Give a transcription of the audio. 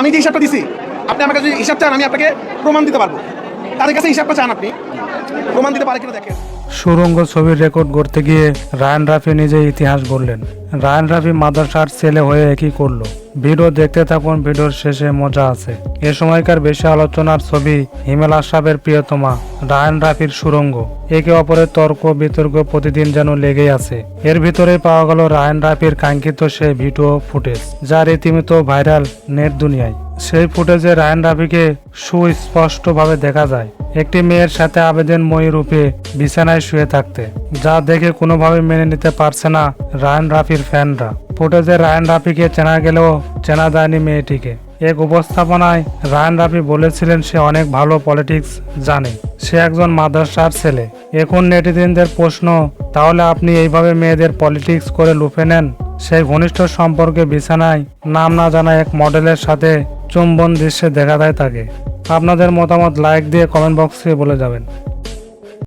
আমি যে হিসাবটা দিছি আপনি আমাকে যদি হিসাব চান আমি আপনাকে প্রমাণ দিতে পারব। তাদের কাছে হিসাবটা চান আপনি? প্রমাণ দিতে পারে কিনা দেখেন। সুরঙ্গ ছবির রেকর্ড করতে গিয়ে রায়ান রাফি নিজে ইতিহাস গড়লেন। রায়ান রাফি মাদ্রাসার ছেলে হয়ে একই করল? ভিডিও দেখতে থাকুন, ভিডিওর শেষে মজা আছে। এ সময়কার বেশি আলোচনার ছবি হিমেল আশরাফের প্রিয়তমা, রায়ান রাফির সুরঙ্গ। একে অপরের তর্ক, বিতর্ক প্রতিদিন যেন লেগেই আছে। এর ভিতরে পাওয়া গেল রায়ান রাফির কাঙ্ক্ষিত সে ভিডিও ফুটেজ, যা রীতিমতো ভাইরাল নেট দুনিয়ায়। সেই ফুটেজে রায়ান রাফিকে সুস্পষ্টভাবে দেখা যায়। একটি মেয়ের সাথে আবেদনময়ী রূপে বিছানায় শুয়ে থাকতে। যা দেখে কোনোভাবে মেনে নিতে পারছে না রায়ান রাফির ফ্যানরা। ফুটেজে রায়ান রাফিকে চেনা গেলেও চেনা যায়নি মেয়েটিকে। এক উপস্থাপনায় রায়ান রাফি বলেছিলেন, সে অনেক ভালো পলিটিক্স জানে। সে একজন মাদ্রাসার ছেলে। এখন নেটিজেনদের প্রশ্ন, তাহলে আপনি এইভাবে মেয়েদের পলিটিক্স করে লুফে নেন? সেই ঘনিষ্ঠ সম্পর্কে বিছানায় নাম না জানা এক মডেলের সাথে চুম্বন দৃশ্যে দেখা দেয় তাকে। আপনাদের মতামত লাইক দিয়ে কমেন্ট বক্সে বলে যাবেন।